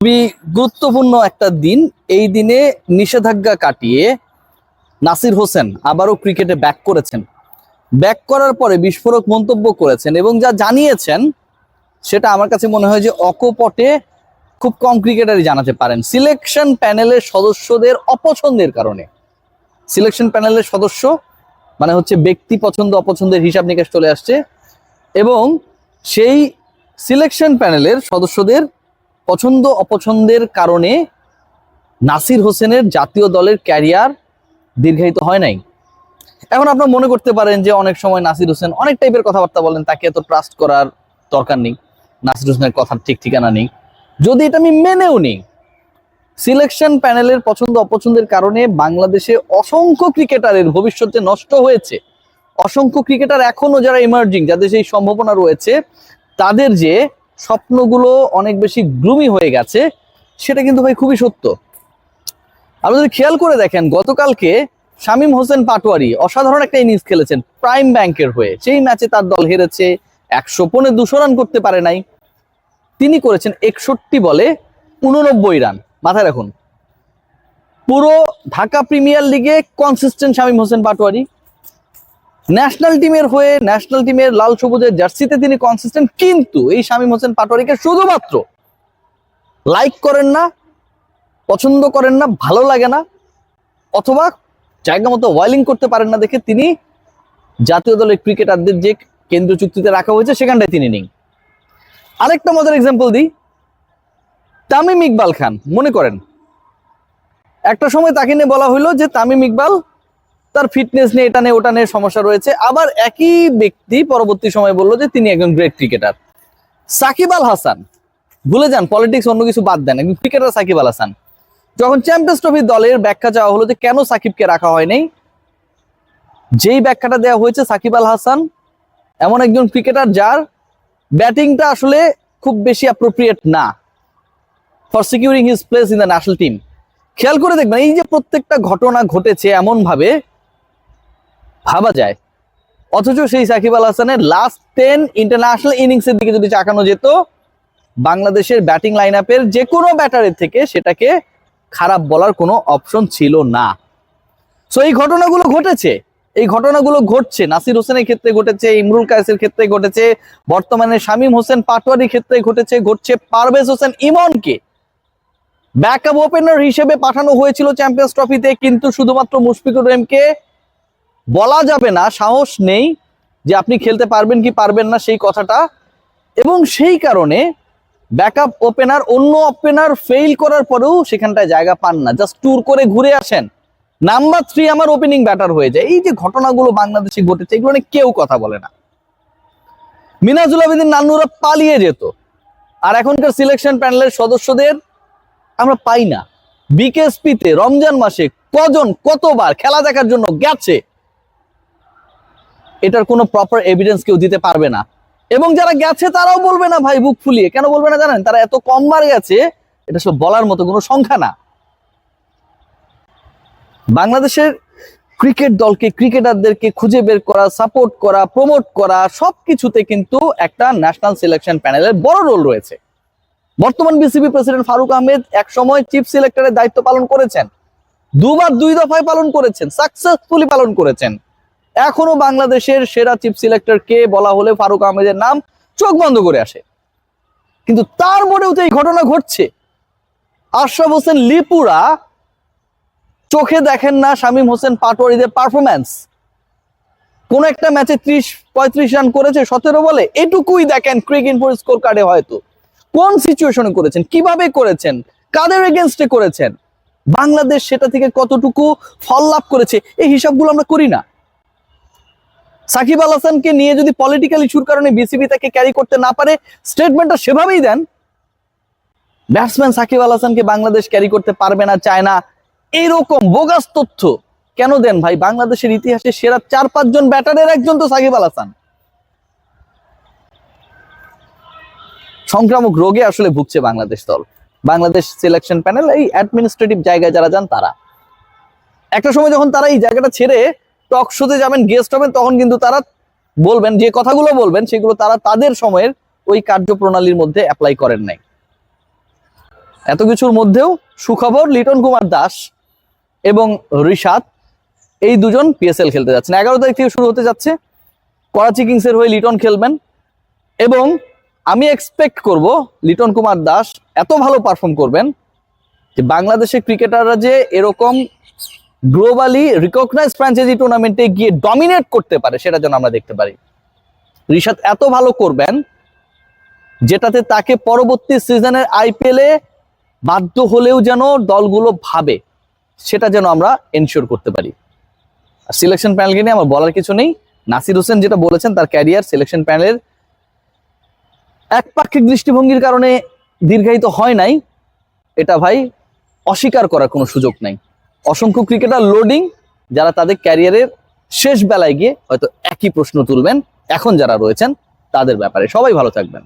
খুবই গুরুত্বপূর্ণ একটা দিন। এই দিনে নিষেধাজ্ঞা কাটিয়ে নাসির হোসেন আবারও ক্রিকেটে ব্যাক করেছেন। ব্যাক করার পরে বিস্ফোরক মন্তব্য করেছেন এবং যা জানিয়েছেন, সেটা আমার কাছে মনে হয় যে অকপটে খুব কম ক্রিকেটারই জানাতে পারেন। সিলেকশন প্যানেলের সদস্যদের অপছন্দের কারণে। সিলেকশন প্যানেলের সদস্য মানে হচ্ছে ব্যক্তি পছন্দ, অপছন্দের হিসাব নিকাশ চলে আসছে এবং সেই সিলেকশন প্যানেলের সদস্যদের পছন্দ অপছন্দের কারণে নাসির হোসেনের জাতীয় দলের ক্যারিয়ার দীর্ঘায়িত হয় নাই। এখন আপনারা মনে করতে পারেন যে অনেক সময় নাসির হোসেন অনেক টাইপের কথাবার্তা বলেন, তাকে এত ট্রাস্ট করার দরকার নেই। নাসির হোসেনের কথার ঠিক ঠিকানা নেই। যদি এটা আমি মেনেও নিই সিলেকশন প্যানেলের পছন্দ অপছন্দের কারণে বাংলাদেশে অসংখ্য ক্রিকেটারের ভবিষ্যৎ যে নষ্ট হয়েছে, অসংখ্য ক্রিকেটার এখনও যারা ইমার্জিং যাদের সেই সম্ভাবনা রয়েছে, তাদের যে স্বপ্নগুলো অনেক বেশি গ্লুমি হয়ে গেছে, সেটা কিন্তু ভাই খুবই সত্য। আপনি যদি খেয়াল করে দেখেন, গতকালকে শামীম হোসেন পাটোয়ারি অসাধারণ একটা ইনিংস খেলেছেন প্রাইম ব্যাংকের হয়ে। সেই ম্যাচে তার দল হেরেছে, একশো পনে দুশো রান করতে পারে নাই। তিনি করেছেন একষট্টি বলে উননব্বই রান মাথায় রাখুন। পুরো ঢাকা প্রিমিয়ার লিগে কনসিস্টেন্ট শামীম হোসেন পাটোয়ারি। ন্যাশনাল টিমের হয়ে ন্যাশনাল টিমের লাল সবুজের জার্সিতে তিনি কনসিস্টেন্ট কিন্তু এই শামীম হোসেন পাটোয়ারিকে শুধুমাত্র লাইক করেন না, পছন্দ করেন না, ভালো লাগে না, অথবা জায়গা মতো ওয়াইলিং করতে পারেন না দেখে তিনি জাতীয় দলের ক্রিকেটারদের যে কেন্দ্র চুক্তিতে রাখা হয়েছে সেখানটায় তিনি নেই। আরেকটা মজার এক্সাম্পল দিই। তামিম ইকবাল খান, মনে করেন? একটা সময় তাকে নিয়ে বলা হলো যে, তামিম ইকবাল তার ফিটনেস নিয়ে, এটা নিয়ে, ওটা নিয়ে সমস্যা রয়েছে। আবার একই ব্যক্তি পরবর্তী সময় বলল যে তিনি একজন গ্রেট ক্রিকেটার সাকিব আল হাসান, ভুলে যান পলিটিক্স অন্য কিছু বাদ দেন, একজন ক্রিকেটার সাকিব আল হাসান। যখন চ্যাম্পিয়ন্স ট্রফি দলের ব্যাখ্যা চাওয়া হলো যে কেন সাকিবকে রাখা হয় নাই, যেই ব্যাখ্যাটা দেওয়া হয়েছে সাকিব আল হাসান, এমন একজন ক্রিকেটার যার ব্যাটিংটা আসলে খুব বেশি অ্যাপ্রোপ্রিয়েট না for securing his place in the national team খেয়াল করে দেখবেন, এই যে প্রত্যেকটা ঘটনা ঘটেছে এমন ভাবে যায়। অথচ সেই সাকিব আল হাসানের লাস্ট টেন ইন্টারন্যাশনাল ইনিংসের দিকে যদি চাকানো যেত, বাংলাদেশের ব্যাটিং লাইন আপের যে কোনো ব্যাটারের থেকে সেটাকে খারাপ বলার কোনো অপশন ছিল না। সো এই ঘটনাগুলো ঘটেছে। এই ঘটনাগুলো ঘটছে। নাসির হোসেনের ক্ষেত্রে ঘটেছে, ইমরুল কায়েসের ক্ষেত্রে ঘটেছে, বর্তমানে শামীম হোসেন পাটোয়ারির ক্ষেত্রে ঘটেছে, ঘটছে পারভেজ হোসেন ইমনকে। ব্যাকআপ ওপেনার হিসেবে পাঠানো হয়েছিল চ্যাম্পিয়ন্স ট্রফিতে কিন্তু শুধুমাত্র মুশফিকুর রহিমকে বলা যাবে না, সাহস নেই যে আপনি খেলতে পারবেন কি পারবেন না সেই কথাটা। এবং সেই কারণে ব্যাকআপ ওপেনার অন্য ওপেনার ফেইল করার পরেও সেখানটায় জায়গা পান না। জাস্ট ট্যুর করে ঘুরে আসেন। নাম্বার থ্রি আমার ওপেনিং ব্যাটার হয়ে যায়। এই যে ঘটনাগুলো বাংলাদেশে ঘটেছে, এগুলো নিয়ে কেউ কথা বলে না। মিনাজুল আবেদিন নান্নুরা পালিয়ে যেত। আর এখনকার সিলেকশন প্যানেলের সদস্যদের আমরা পাই না। বিকেএসপিতে রমজান মাসে কজন কতবার খেলা দেখার জন্য গেছে? এটার কোনো প্রপার এভিডেন্স কেউ দিতে পারবে না। এবং যারা গেছে, তারাও বলবে না, ভাই, বুক ফুলিয়ে। কেন বলবে না জানেন? তারা এত কম বার গেছে, এটা সব বলার মতো কোনো সংখ্যা না। বাংলাদেশের ক্রিকেট দলকে, ক্রিকেটারদেরকে খুঁজে বের করা সাপোর্ট করা প্রমোট করা, সবকিছুতে কিন্তু একটা ন্যাশনাল সিলেকশন প্যানেলের বড় রোল রয়েছে। বর্তমান বিসিবি প্রেসিডেন্ট ফারুক আহমেদ এক সময় চিফ সিলেক্টরের দায়িত্ব পালন করেছেন। দুবার দুই দফায় পালন করেছেন সাকসেসফুলি পালন করেছেন। এখনও বাংলাদেশের সেরা চিফ সিলেক্টর কে বলা হলে ফারুক আহমেদের নাম চোখ বন্ধ করে আসে। কিন্তু তার মনেও তো এই ঘটনা ঘটছে। আশরাফ হোসেন লিপুরা চোখে দেখেন না শামীম হোসেন পাটোয়ারিদের পারফরম্যান্স কোন একটা ম্যাচে ত্রিশ, পঁয়ত্রিশ রান করেছে, সতেরো বলে, এটুকুই দেখেন ক্রিক ইনফোর স্কোর কার্ডে হয়তো। কোন সিচুয়েশনে করেছেন? কীভাবে করেছেন? কাদের এগেনস্টে করেছেন? বাংলাদেশ সেটা থেকে কতটুকু ফল লাভ করেছে? এই হিসাবগুলো আমরা করি না। সাকিব আল হাসানকে নিয়ে যদি পলিটিক্যাল ইস্যুর কারণে বিসিবি তাকে ক্যারি করতে না পারে স্টেটমেন্টটা সেভাবেই দেন। ব্যাটসম্যান সাকিব আল হাসানকে বাংলাদেশ ক্যারি করতে পারবে না চায় না এইরকম বোগাস তথ্য কেন দেন ভাই? বাংলাদেশের ইতিহাসে সেরা চার পাঁচজন ব্যাটারের একজন তো সাকিব আল হাসান। সংক্রামক রোগে আসলে ভুগছে বাংলাদেশ দল। বাংলাদেশ সিলেকশন প্যানেল এই অ্যাডমিনিস্ট্রেটিভ জায়গায় যারা যান তারা। একটা সময় যখন তারা এই জায়গাটা ছেড়ে টক শোতে যাবেন গেস্ট হবেন, তখন কিন্তু তারা বলবেন, যে কথাগুলো বলবেন, সেগুলো তারা তাদের সময়ের ওই কার্যপ্রণালীর মধ্যে অ্যাপ্লাই করেন নাই। এত কিছুর মধ্যেও সুখবর, লিটন কুমার দাস এবং ঋষাদ এই দুজন পিএসএল খেলতে যাচ্ছেন। এগারো তারিখ থেকে শুরু হতে যাচ্ছে। করাচি কিংসের হয়ে লিটন খেলবেন এবং আমি এক্সপেক্ট করব লিটন কুমার দাস এত ভালো পারফর্ম করবেন যে বাংলাদেশের ক্রিকেটাররা যে এরকম গ্লোবালি রিকগনাইজ ফ্র্যাঞ্চাইজি টুর্নামেন্টে গিয়ে ডমিনেট করতে পারে, সেটা যেন আমরা দেখতে পারি। ঋষাদ এত ভালো করবেন, যেটাতে তাকে পরবর্তী সিজনের আইপিএলে বাধ্য হলেও যেন দলগুলো ভাবে, সেটা যেন আমরা এনশিওর করতে পারি। আর সিলেকশন প্যানেলকে নিয়ে আমার বলার কিছু নেই। নাসির হোসেন যেটা বলেছেন, তার ক্যারিয়ার সিলেকশন প্যানেলের একপাক্ষিক দৃষ্টিভঙ্গির কারণে দীর্ঘায়িত হয় নাই। এটা ভাই অস্বীকার করার কোনো সুযোগ নাই। অসংখ্য ক্রিকেটার লোডিং যারা তাদের ক্যারিয়ারের শেষ বেলায় গিয়ে হয়তো একই প্রশ্ন তুলবেন। এখন যারা রয়েছেন, তাদের ব্যাপারে সবাই ভালো থাকবেন।